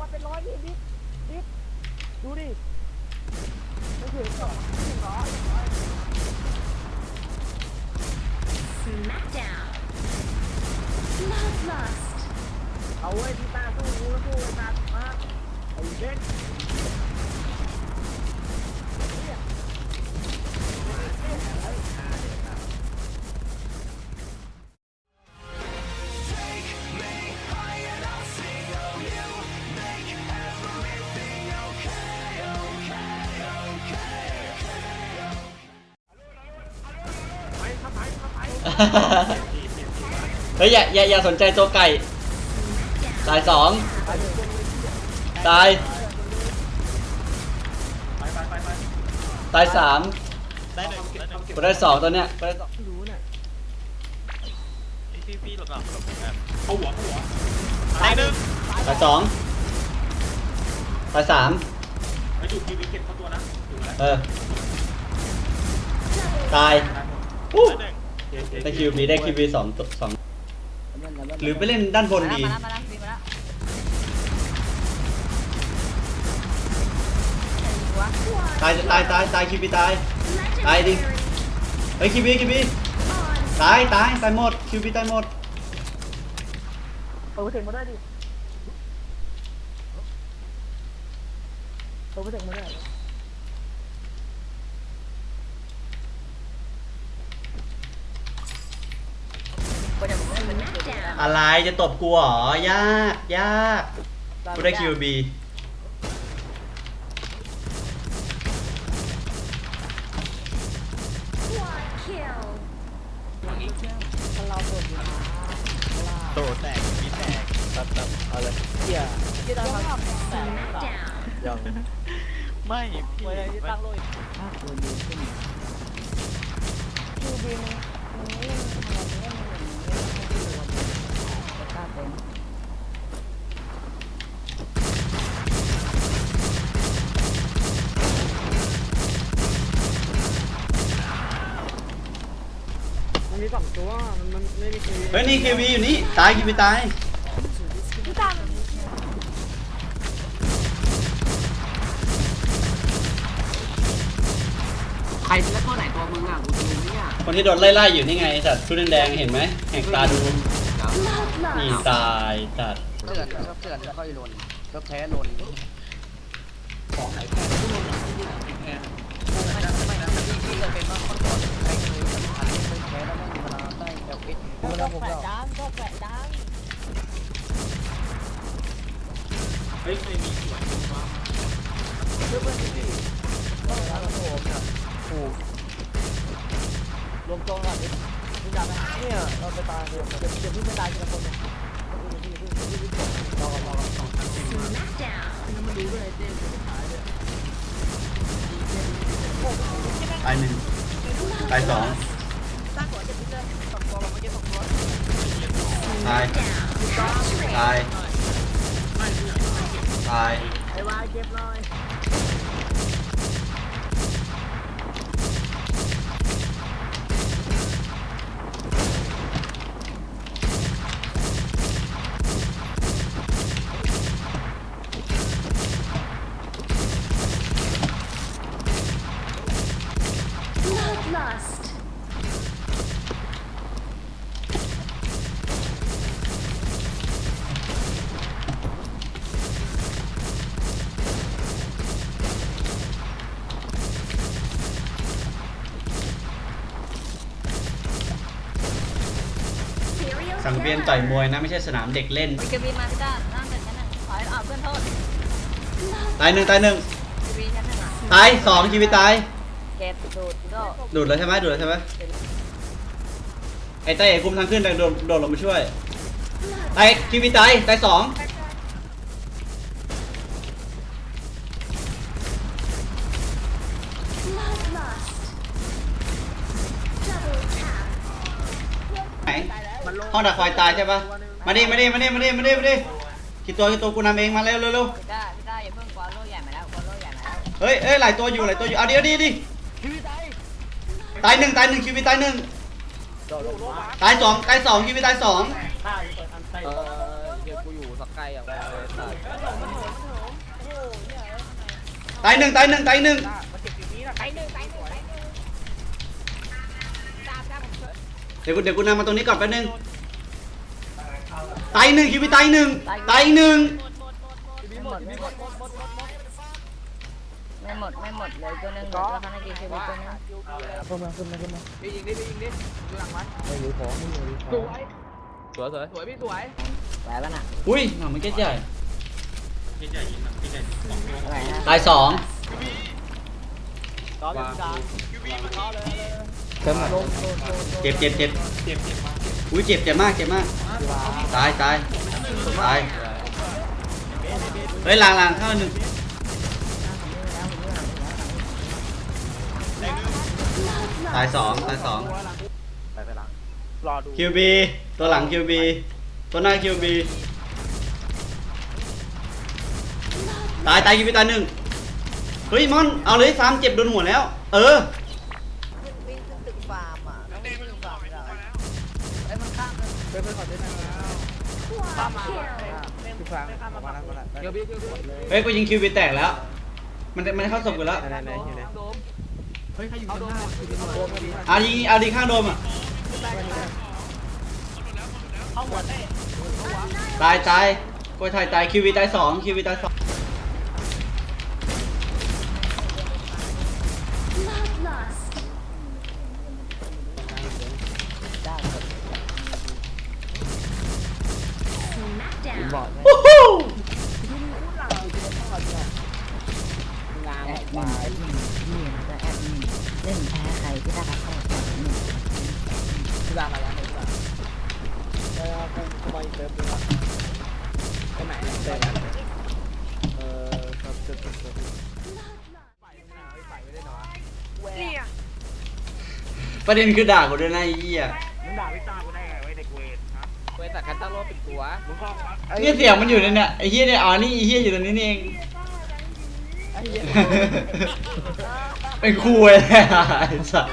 มาเป็นร้อยดิดิดิดูดิไม่ถึงหรอไม่ถึงหรอ Smackdown. Bloodlust. เอาเว้ยพี่ตาสู้กูแล้วสู้ไอ้ตามาไอ้เด็กเฮ้ย อย่าอย่าอย่าสนใจตัวไก่ ตายสองตาย ไปไปไปไปตายสามได้หนึ่งได้หนึ่งกูได้สองตัวเนี้ยกูได้สองไม่รู้เนี่ยพี่พี่หลบหลังหลบหลังเอาหัวเอาหัวได้หนึ่งตายสองตายสามไปดูทีวีเก็บเข้าตัวนะดูแล้วเออ ตายอู้ได้หนึ่ง ได้คิวบีได้คิวบีสองตัวสองหรือไปเล่นด้านบนดี มาแล้วมาแล้วมาแล้ววะตายตายตายตายคิวบีตายตายดิเฮ้ยคิวบีคิวบีตายตายตายหมดคิวบีตายหมดเปิดไปถึงมาได้ดิเปิดไปถึงมาได้ Smackdown. อะไรจะตบกูเหรอยากยากกูได้คิวบี Quad kill. ถ้าเราโดนอยู่นะโตแตกมีแตกตัดตัดอะไรเหี้ยที่ตั้งแต่แต่ Smackdown. ยังไม่พี่เวลาที่ตั้งโลกถ้าตัวยืนขึ้นคือบินมันเล่นทำไมเล่นอย่างนี้ไม่ได้ รวมจะกล้าเป็นมันมีสองตัว มันมันไม่มีคือเฮ้ยนี่คิวบีอยู่นี่ตายคิวบีตายพี่ตั้งใครแล้วตัวไหนตัวมึงอะกูจะรู้เนี่ยคนที่โดนไล่ไล่อยู่นี่ไงไอ้สัตว์ชุดแดงๆเห็นไหมแหกตาดู นี่ตายจัดเตือนเตือนเตือนค่อยลนเแพ้ลนของไหนแพ้ก็ลงที่นี่แพ้ไม่ไม่พี่พี่จะเป็นว่าคนก่อนใครเคยสัมผัสเคยแพ้แล้วไม่มีเวลาได้เอลเอสก็แปะดังก็แปะดังเฮ้ยเคยมีสวยจริงเพื่อนพี่ต้องการโถมเนี่ยถูกรวมตัวกันี่จำไหมเนี่ยเราไปตายเดี๋ยวเดี๋ยวเดี๋ยวพี่ไปตายทีละคนเนี่ยพี่พี่พี่พี่พี่รอก่อนรอก่อน Smackdown. ตายหนึ่งตายสองตายตายตายไอ้วายเก็บหน่อย สังเวียนต่อยมวยนะไม่ใช่สนามเด็กเล่น วิกบินมาพี่ด้านนั่งหนึ่งชั้นหนึ่งขอให้เอาเพื่อนโทษตายหนึ่งตายหนึ่งวิกบินชั้นหนึ่งอะตายสองชีวิตตาย เก็บดูดก็ดูดแล้วใช่ไหมดูดแล้วใช่ไหมไอ้เต้คุมทางขึ้นแต่โดดโดดลงมาช่วยตายชีวิตตายตายสองไหน ห้องดักไฟตายใช่ปะมาดิมาดิมาดิมาดิมาดิมาดิกี่ตัวกี่ตัวกูนำเองมาเร็วเร็วเร็วพี่ด้าพี่ด้าอย่าเพิ่งกวาดโล่ใหญ่มาแล้วกวาดโล่ใหญ่มาแล้วเฮ้ยเอ้ยหลายตัวอยู่หลายตัวอยู่เอาดิเอาดิดิชีตายหนึ่งตายหนึ่งชีวิตตายหนึ่งตายสองตายสองชีวิตตายสองเออเดี๋ยวกูอยู่สักไกลอย่างเลยสัตว์ตายหนึ่งตายหนึ่งตายหนึ่ง ดี๋ยวกูเดี๋ยวกูนำมาตรงนี้ก่อนแป๊บนึงตายหนึ่งคิวบีตายหนึ่งตายหนึ่งไม่หมดไม่หมดไม่หมดไม่หมดเลยตัวนึงแล้วข้างในกินคือมีตัวนึงขึ้นมาขึ้นมาขึ้นมาพี่ยิงดิพี่ยิงดิดูหลังมันไม่รู้ของไม่รู้ขสองวยสวยสวยสวยพี่สวยไหวป่ะน่ะอุ้ยหนังมันเก็ตใหญ่ไหวนะตายสอง ตอนนี้กลางเต็มลงเจ็บเจ็บเจ็บอุ้ยเจ็บเจ็บมากเจ็บมากตายตายตายเฮ้ยลางลางเข้าหนึ่งตายสองตายสองไปไปหลังรอดูคิวบีตัวหลังคิวบีตัวหน้าคิวบีตายตายคิวบีตายหนึ่ง เฮ้ยมอน เอาเลยฟาร์มเจ็บโดนหัวแล้ว เออ วิ่งขึ้นตึกฟาร์มอะแล้ววิ่งขึ้นตึกฟาร์มไม่ได้ไอ้มันข้ามเลยเพื่อนเพื่อนขอเต้นหน่อยข้ามมาพี่ฟังมาแล้วมาแล้วเดี๋ยวพี่เดี๋ยวพี่เฮ้ยกูยิงคิวบีแตกแล้ว มันมันเข้าศพกูแล้วไหนไหนไหนโดมเฮ้ยใครอยู่เอาข้างโดหมน้าอยู่ในโดมกันดีอายิงอาดีข้างโดมอะเข้าหัวเต้ตายตายกูถ่ายตายคิวบีตายสองคิวบีตายสอง บอกวู้ฮู้งานแอดมินแอดมินนี่นะก็แอดมินเล่นแพ้ใครที่ได้รับเข้ามาแอดมินพี่ฟังมาแล้วพี่ฟังเออกูกูมาอีกเติมนึงละไปไหนเต้นเออครับเติมเติมเติมไปไม่ได้หรอประเด็นคือด่ากูด้วยนะไอ้เหี้ยมึงด่าพี่ตากูได้ไงไว้เด็กเวร ฮะเวรแต่กันตั้งรถเป็นตัวมึงคล้องวะเนี่ยเสียงมันอยู่ในเนี่ยไอ้เหี้ยเนี่ยอ๋อนี่ไอ้เหี้ยอยู่ตรงนี้นี่เอง ไอ้เหี้ย เป็นครูเลยไอ้สัส